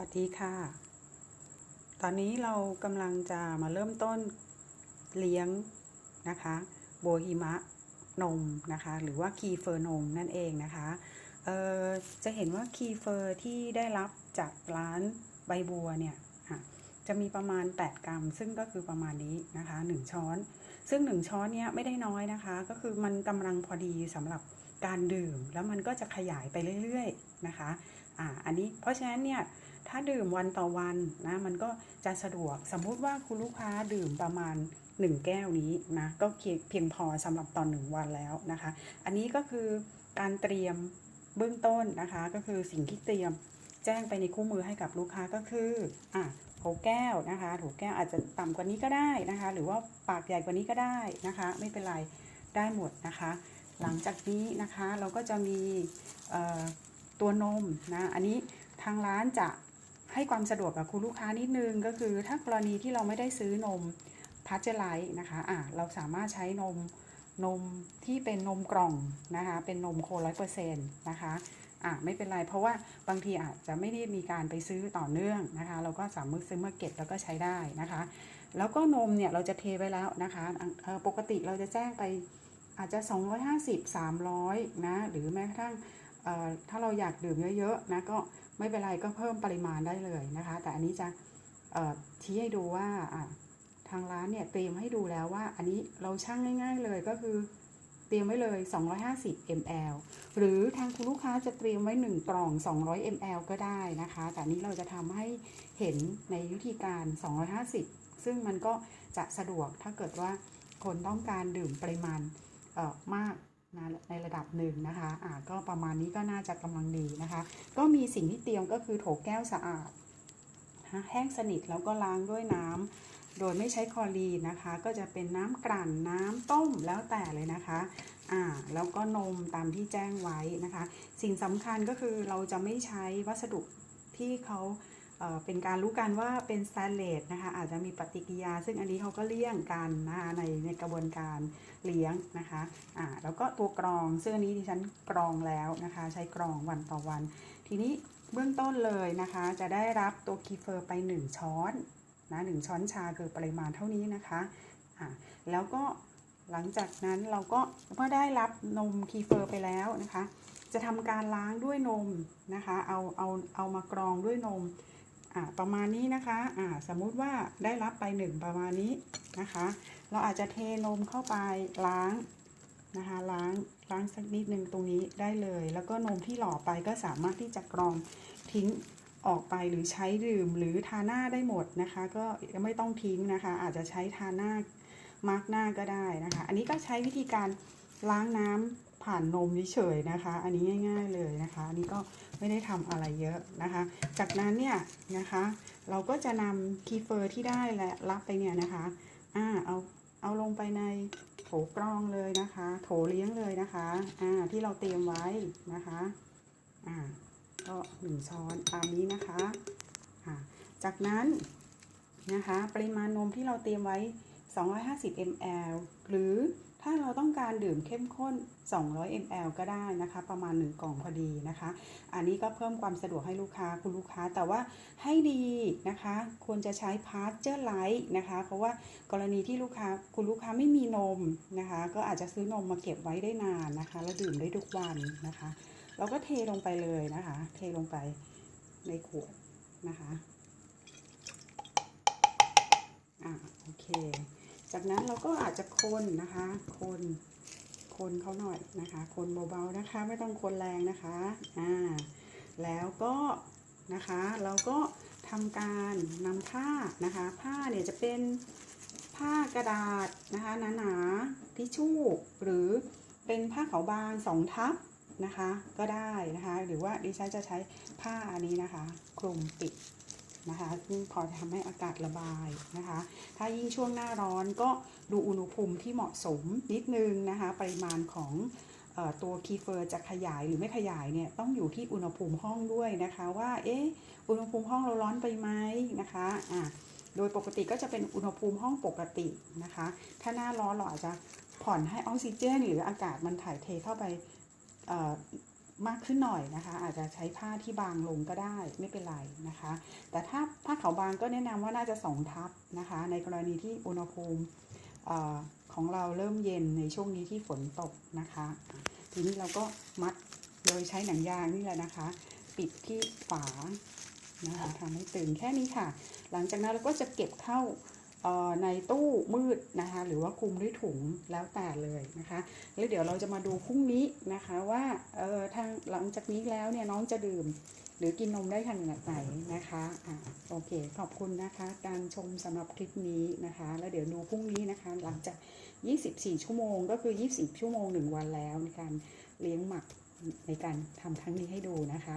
วัสดีค่ะ ตอนนี้เรากำลังจะมาเริ่มต้นเลี้ยงนะคะโบฮิมะนมนะคะ หรือว่าคีเฟอร์นมนั่นเองนะคะเอ่อจะเห็นว่าคีเฟอร์ที่ได้รับจากร้านใบบัวเนี่ยจะมีประมาณ 8 กรัม ซึ่งก็คือประมาณนี้นะคะ 1 ช้อน ซึ่ง 1 ช้อนเนี้ยไม่ได้น้อยนะคะ ก็คือมันกำลังพอดีสำหรับการดื่ม แล้วมันก็จะขยายไปเรื่อยๆนะคะอ่าอันนี้เพราะฉะนั้นเนี่ย ถ้าดื่มวันต่อวันนะมันก็จะสะดวกสมมุติว่าคุณลูกค้าดื่มประมาณ 1 แก้วนี้นะก็เพียงพอสำหรับตอนหนึ่งวันแล้วนะคะ อันนี้ก็คือการเตรียมเบื้องต้นนะคะ ก็คือสิ่งที่เตรียมแจ้งไปในคู่มือให้กับลูกค้าก็คืออะโถแก้วนะคะโถแก้วอาจจะต่ำกว่านี้ก็ได้นะคะ หรือว่าปากใหญ่กว่านี้ก็ได้นะคะ ไม่เป็นไรได้หมดนะคะ หลังจากนี้นะคะเราก็จะมีตัว นมนะ อันนี้ทางร้านจะ ให้ความสะดวกกับคุณลูกค้านิดนึงก็คือถ้ากรณีที่เราไม่ได้ซื้อนมพัชเจอร์ไลท์นะคะอะเราสามารถใช้นมนมที่เป็นนมกล่องนะคะ เป็นนมโคร้อยเปอร์เซ็นต์นะคะอะไม่เป็นไรเพราะว่าบางทีอาจจะไม่ได้มีการไปซื้อต่อเนื่องนะคะ เราก็สามารถซื้อมาเก็บแล้วก็ใช้ได้นะคะ แล้วก็นมเนี่ยเราจะเทไว้แล้วนะคะปกติเราจะแจ้งไปอาจจะ 250 300นะหรือแม้กระทั่ง ถ้าเราอยากดื่มเยอะๆนะก็ไม่เป็นไรก็เพิ่มปริมาณได้เลยนะคะ แต่อันนี้จะชี้ให้ดูว่าทางร้านเนี่ยเตรียมให้ดูแล้วว่าอันนี้เราชั่งง่ายๆเลยก็คือเตรียมไว้เลย 250 ml หรือทางคุณลูกค้าจะเตรียมไว้ 1 กล่อง 200 ml ก็ได้นะคะ แต่อันนี้เราจะทำให้เห็นในวิธีการ 250 ซึ่งมันก็จะสะดวกถ้าเกิดว่าคนต้องการดื่มปริมาณมาก นะในระดับหนึ่งนะคะอ่าก็ประมาณนี้ก็น่าจะกำลังดีนะคะ ก็มีสิ่งที่เตรียมก็คือโถแก้วสะอาดแห้งสนิทแล้วก็ล้างด้วยน้ำโดยไม่ใช้คลอรีนนะคะ ก็จะเป็นน้ำกลั่นน้ำต้มแล้วแต่เลยนะคะอ่าแล้วก็นมตามที่แจ้งไว้นะคะ สิ่งสำคัญก็คือเราจะไม่ใช้วัสดุที่เขา เป็นการรู้กันว่าเป็นสแตนเลสนะคะอาจจะมีปฏิกิริยา ซึ่งอันนี้เขาก็เลี่ยงกันนะคะในในกระบวนการเลี้ยงนะคะอ่าแล้วก็ตัวกรองซึ่งอันนี้ดิฉันกรองแล้วนะคะ ใช้กรองวันต่อวัน ทีนี้เบื้องต้นเลยนะคะ จะได้รับตัวคีเฟอร์ไป 1 ช้อนนะหช้อนชาคือปริมาณเท่านี้นะคะอ่าแล้วก็หลังจากนั้นเราก็เมื่อได้รับนมคีเฟอร์ไปแล้วนะคะ จะทำการล้างด้วยนมนะคะ เอาเอาเอามากรองด้วยนม อ่าประมาณนี้นะคะอ่าสมมุติว่าได้รับไปหนึ่งประมาณนี้นะคะ เราอาจจะเทนมเข้าไปล้างนะคะล้างล้างสักนิดนึงตรงนี้ได้เลย แล้วก็นมที่หล่อไปก็สามารถที่จะกรองทิ้งออกไปหรือใช้ดื่มหรือทาหน้าได้หมดนะคะ ก็ไม่ต้องทิ้งนะคะ อาจจะใช้ทาหน้ามาร์กหน้าก็ได้นะคะ อันนี้ก็ใช้วิธีการล้างน้ำ ผ่านนมเฉยๆนะคะ อันนี้ง่าย ๆเลยนะคะ อันนี้ก็ไม่ได้ทำอะไรเยอะนะคะ จากนั้นเนี่ยนะคะ เราก็จะนำคีเฟอร์ที่ได้และรับไปเนี่ยนะคะอ่าเอาเอาลงไปในโถกรองเลยนะคะ โถเลี้ยงเลยนะคะอ่าที่เราเตรียมไว้นะคะอ่าก็หนึ่งช้อนตามนี้นะคะอ่าจากนั้นนะคะ ปริมาณนมที่เราเตรียมไว้ 250 ml หรือถ้าเราต้องการดื่มเข้มข้น 200 ml ก็ได้นะคะ ประมาณ 1 กล่องพอดีนะคะ อันนี้ก็เพิ่มความสะดวกให้ลูกค้าคุณลูกค้าแต่ว่าให้ดีนะคะ ควรจะใช้พาสเจอร์ไลท์นะคะ เพราะว่ากรณีที่ลูกค้าคุณลูกค้าไม่มีนมนะคะ ก็อาจจะซื้อนมมาเก็บไว้ได้นานนะคะ แล้วดื่มได้ทุกวันนะคะ เราก็เทลงไปเลยนะคะ เทลงไปในขวดนะคะ อ่าโอ เค จากนั้นเราก็อาจจะคนนะคะ คนคนเขาหน่อยนะคะ คนเบาๆนะคะ ไม่ต้องคนแรงนะคะอ่าแล้วก็นะคะเราก็ทำการนำผ้านะคะ ผ้าเนี่ยจะเป็นผ้ากระดาษนะคะหนาๆทิชชู่ หรือเป็นผ้าขาวบางสองทับนะคะ ก็ได้นะคะ หรือว่าดิฉันจะใช้ผ้าอันนี้นะคะ คลุมปิด นะคะ ซึ่งพอจะทำให้อากาศระบายนะคะ ถ้ายิ่งช่วงหน้าร้อนก็ดูอุณหภูมิที่เหมาะสมนิดนึงนะคะ ปริมาณของตัวคีเฟอร์จะขยายหรือไม่ขยายเนี่ยต้องอยู่ที่อุณหภูมิห้องด้วยนะคะว่าเอ๊ะอุณหภูมิห้องเราร้อนไปไหมนะคะอะโดยปกติก็จะเป็นอุณหภูมิห้องปกตินะคะ ถ้าหน้าร้อนเราอาจจะผ่อนให้ออกซิเจน หรืออากาศมันถ่ายเทเข้าไป มากขึ้นหน่อยนะคะ อาจจะใช้ผ้าที่บางลงก็ได้ไม่เป็นไรนะคะ แต่ถ้าผ้าขาวบางก็แนะนำว่าน่าจะสองทับนะคะ ในกรณีที่อุณหภูมิของเราเริ่มเย็นในช่วงนี้ที่ฝนตกนะคะ ทีนี้เราก็มัดโดยใช้หนังยางนี่แหละนะคะ ปิดที่ฝานะคะทำให้ตึงแค่นี้ค่ะ หลังจากนั้นเราก็จะเก็บเข้า ในตู้มืดนะคะ หรือว่าคลุมด้วยถุงแล้วแต่เลยนะคะแล้วเดี๋ยวเราจะมาดูพรุ่งนี้นะคะว่าเออทางหลังจากนี้แล้วเนี่ยน้องจะดื่ม หรือกินนมได้ขนาดไหนนะคะอ่าโอเค ขอบคุณนะคะ การชมสำหรับคลิปนี้นะคะ แล้วเดี๋ยวดูพรุ่งนี้นะคะ หลังจาก 24 ชั่วโมง ก็คือ 24 ชั่วโมง 1 วันแล้วในการเลี้ยงหมักในการทำครั้งนี้ให้ดูนะคะ